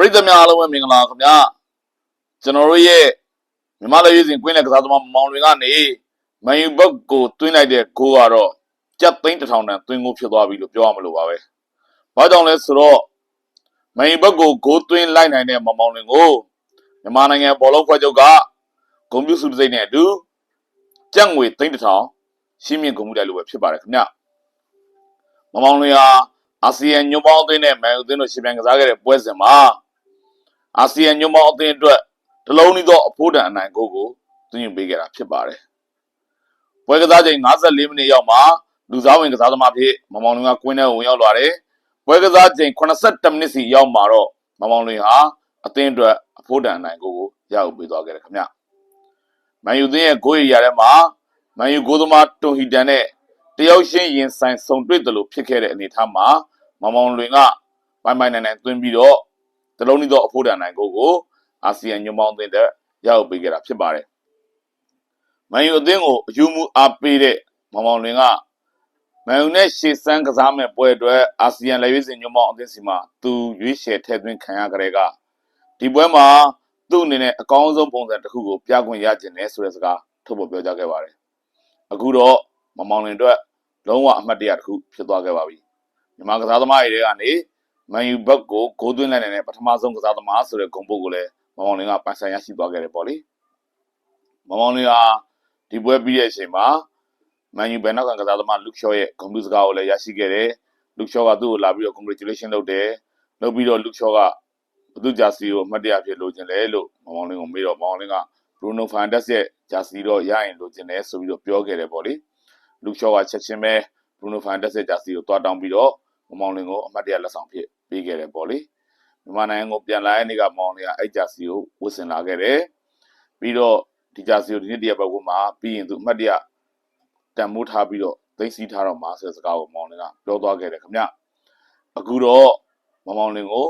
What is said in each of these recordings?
ပရိသတ်များအားလုံးပဲမင်္ဂလာခင်ဗျာကျွန်တော်တို့ရဲ့မြမလက်ရွေးစဉ်ကွင်းလက်ကစားသမားမောင်တွေကနေမန်ယူဘက်ကိုတွင်းလိုက်တဲ့ဂိုးကတော့ကြက်သိန်းတစ်ထောင်တန်တွင်းဂိုးဖြစ်သွားပြီလို့ပြောရမလို့ပါပဲ။ဘာကြောင့်လဲဆိုတော့မန်ယူဘက်ကိုဂိုးတွင်းလိုက်နိုင်တဲ့မောင်မောင်တွေကိုမြန်မာနိုင်ငံဘောလုံးဖွဲ့ချုပ်ကဂုံပြူစုတစိမ့်နဲ့အတူကြက်ငွေသိန်းတစ်ထောင်ရှင်းမြင့်ဂုံမှုတယ်လို့ပဲဖြစ်ပါတယ်ခင်ဗျ။မောင်မောင်တွေဟာအာဆီယံညွန့်ပေါင်းအသင်းနဲ့မန်ယူအသင်းတို့ရှင်ပြိုင်ကစားခဲ့တဲ့ပွဲစဉ်မှာ အာဆီယံညွန့်ပေါင်းအသင်းအတွက်တလုံးဤသောအဖို့တန်အနိုင်ကိုကိုသွင်းယူပေးခဲ့တာဖြစ်ပါတယ်။ပွဲကစားချိန်54မိနစ်ရောက်မှာလူစားဝင်ကစားသမားဖြစ်မင်မောင်လွင်ကကွင်းထဲကိုဝင်ရောက်လာတယ်။ပွဲကစားချိန်82မိနစ်စီရောက်မှာတော့မင်မောင်လွင်ဟာအသင်းအတွက်အဖို့တန်အနိုင်ကိုကိုရယူပေးသွားခဲ့တယ်ခင်ဗျ။မန်ယူသင်းရဲ့ဂိုးရရတဲ့မှာမန်ယူဂိုးသမားတွန်ဟီတန်နဲ့တယောက်ချင်းရင်ဆိုင်ဆုံတွေ့တယ်လို့ဖြစ်ခဲ့တဲ့အနေအထားမှာမင်မောင်လွင်ကပိုင်ပိုင်နိုင်နိုင်သွင်းပြီးတော့ တလုံးဤသောအဖို့တန်နိုင်ကိုကိုအာဆီယံညွန့်ပေါင်းအသင်းတက်ရောက်ပေးခဲ့တာဖြစ်ပါတယ်။မန်ယူအသင်းကိုအယူမှုအားပေးတဲ့မောင်မောင်လွင်ကမန်ယူနဲ့ရှေ့စမ်းကစားမဲ့ပွဲအတွက်အာဆီယံလက်ရွေးစင်ညွန့်ပေါင်းအသင်းစီမှာသူရွေးချယ်ထည့်သွင်းခံရကြတဲ့ကဒီပွဲမှာသူ့အနေနဲ့အကောင်းဆုံးပုံစံတစ်ခုကိုပြခွင့်ရကျင်တယ်ဆိုတဲ့စကားထုတ်ဖော်ပြောကြားခဲ့ပါတယ်။အခုတော့မောင်မောင်လွင်အတွက်လုံးဝအမှတ်တရတစ်ခုဖြစ်သွားခဲ့ပါပြီ။မြန်မာကစားသမားတွေကနေ မန်ယူဘက်ကိုဂိုးသွင်းလိုက်နိုင်တဲ့ပထမဆုံးကစားသမားဆိုတဲ့ဂုဏ်ပုတ်ကိုလည်းမောင်မောင်လင်းကပိုင်ဆိုင်ရရှိသွားခဲ့တယ်ပေါ့လေမောင်မောင်လင်းဟာဒီပွဲပြီးတဲ့အချိန်မှာမန်ယူဘယ်နောက်ကကစားသမားလူရှော့ရဲ့ဂုဏ်ပြုစကားကိုလည်းရရှိခဲ့တယ်လူရှော့ကသူ့ကိုလာပြီးတော့ congratulation လုပ်တယ်လုပ်ပြီးတော့လူရှော့ကဘသူဂျာစီကိုအမှတ်တရဖြစ်လိုချင်တယ်လို့မောင်မောင်လင်းကိုမေးတော့မောင်မောင်လင်းက Bruno Fernandes ရဲ့ဂျာစီတော့ရရင်လိုချင်တယ်ဆိုပြီးတော့ပြောခဲ့တယ်ပေါ့လေလူရှော့ကချက်ချင်းပဲ Bruno Fernandes ရဲ့ဂျာစီကိုတွားတောင်းပြီးတော့မမောင်လင်ကိုအမှတ်တရလက်ဆောင်ဖြစ် ပေးခဲ့တယ်ပေါ့လေမြန်မာနိုင်ငံကိုပြန်လာတဲ့နေ့ကမောင်လင်ကအဲ့ဂျာစီကိုဝတ်ဆင်လာခဲ့တယ်ပြီးတော့ဒီဂျာစီကိုဒီနေ့တရက်ပတ်ဝန်းမှာပြီးရင်သူအမှတ်တရတန်မိုးထားပြီးတော့သိမ်းဆည်းထားတော့မှာဆိုတဲ့စကားကိုမောင်လင်ကပြောသွားခဲ့တယ်ခင်ဗျအခုတော့မမောင်လင်ကို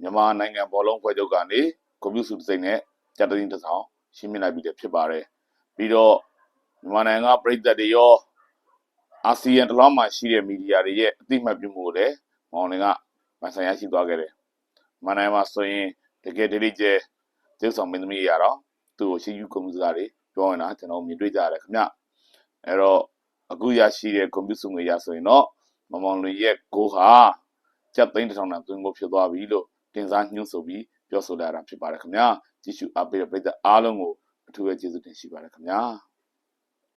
မြန်မာနိုင်ငံဘောလုံးဖွဲ့ချုပ်ကနေကွန်ပျူတာစုတစ်စိမ့်နဲ့ကြက်တရင်တစ်ဆောင်ရှင်းပြလိုက်ပြီးတဲ့ဖြစ်ပါတယ်ပြီးတော့မြန်မာနိုင်ငံကပြည်သက်တွေရောအာဆီယံတလောမှာရှိတဲ့မီဒီယာတွေရဲ့အသိမှတ်ပြုမှုကိုလည်းမောင်လင်က မဆိုင်ရရှိသွားခဲ့တယ်။မန်နိုင်မှာဆိုရင်တကယ်ဒလိကျဲကျေးဆောင်မင်းသမီးရတော့သူ့ကိုရှိယူကွန်ပျူတာတွေပြောနေတာကျွန်တော်မြင်တွေ့ကြရတယ်ခင်ဗျ။အဲ့တော့အခုရရှိတဲ့ကွန်ပျူတာငွေရဆိုရင်တော့မမောင်လွင်ရဲ့ကိုဟာကြက်သိန်းတစ်ထောင်တန်သွင်းကိုဖြစ်သွားပြီလို့တင်စားညှို့ဆိုပြီးပြောဆိုလာတာဖြစ်ပါတယ်ခင်ဗျာ။ကြည့်ရှုအားပေးတဲ့ပရိသတ်အားလုံးကိုအထူးပဲကျေးဇူးတင်ရှိပါတယ်ခင်ဗျာ။